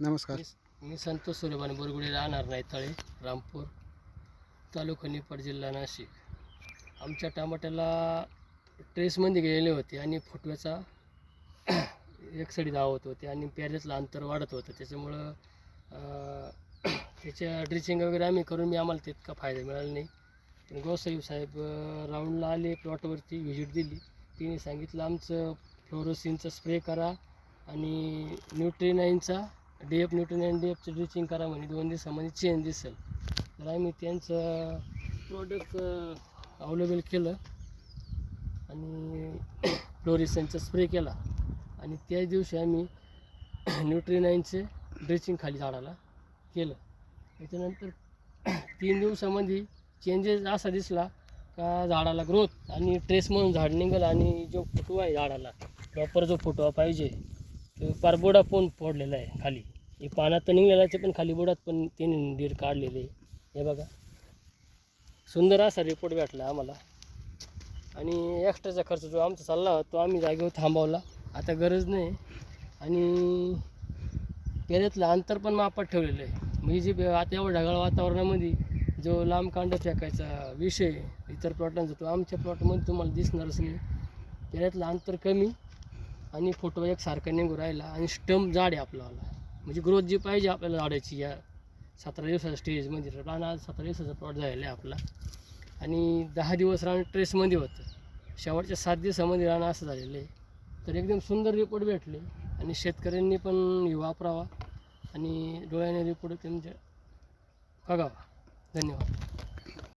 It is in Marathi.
नमस्कार. मी संतोष सूर्यबान बोरगुडे राहणार नाही तळे रामपूर तालुका निपाड जिल्हा नाशिक. आमच्या टमाट्याला ट्रेसमध्ये गेलेले होते आणि फुटव्याचा एक सडी धावत होते आणि पेऱ्यातलं अंतर वाढत होतं. त्याच्यामुळं त्याच्या ड्रिचिंग वगैरे आम्ही करून मी आम्हाला तितका फायदा मिळाला नाही. पण गोसाहेब साहेब राऊंडला आले प्लॉटवरती व्हिजिट दिली. तिने सांगितलं आमचं फ्लोरोसिनचा स्प्रे करा आणि न्यूट्रिनाईनचा डी एफ न्यूट्रीनाईन डी एफचं ड्रिचिंग करा म्हणे. दोन दिवसामध्ये चेंज दिसेल. तर आम्ही त्यांचं प्रोडक्ट अवेलेबल केलं आणि फ्लोरिसनचा स्प्रे केला. आणि त्याच दिवशी आम्ही न्यूट्रीनाईनचे ड्रेसिंग खाली झाडाला केलं. त्याच्यानंतर तीन दिवसामध्ये चेंजेस असा दिसला का झाडाला ग्रोथ आणि ट्रेस म्हणून झाड निघालं आणि जो फुटवा आहे झाडाला प्रॉपर जो फुटवा पाहिजे तो पारबोडा पण फोडलेला आहे खाली. हे पानात तर निघलेला पण खाली बुडात पण तिने दीड काढलेले हे बघा. सुंदर असा रिपोर्ट भेटला आम्हाला. आणि एक्स्ट्राचा खर्च जो आमचा चालला तो आम्ही जागेवर थांबवला. आता गरज नाही. आणि पेऱ्यातलं अंतर पण मापात ठेवलेलं आहे. म्हणजे जे बे- आता एवढं ढगाळ वातावरणामध्ये जो लांब कांड फेकायचा विषय इतर प्लॉटांचा तो आमच्या प्लॉटमध्ये तुम्हाला दिसणारच नाही. पेऱ्यातलं अंतर कमी आणि फोटो एकसारखा निघू राहिला आणि स्टंप जाड आहे आपल्याला म्हणजे ग्रोथ जी पाहिजे आपल्याला झाडाची या सतरा दिवसाच्या स्टेजमध्ये रान आज सतरा दिवसाचा प्लॉट झालेला आहे आपला. आणि दहा दिवस रान ट्रेसमध्ये होतं. शेवटच्या सात दिवसामध्ये रान असं झालेलं आहे. तर एकदम सुंदर रिपोर्ट भेटले. आणि शेतकऱ्यांनी पण वापरावा. आणि डोळ्याने रिपोर्ट त्यांच्या बघावा. धन्यवाद.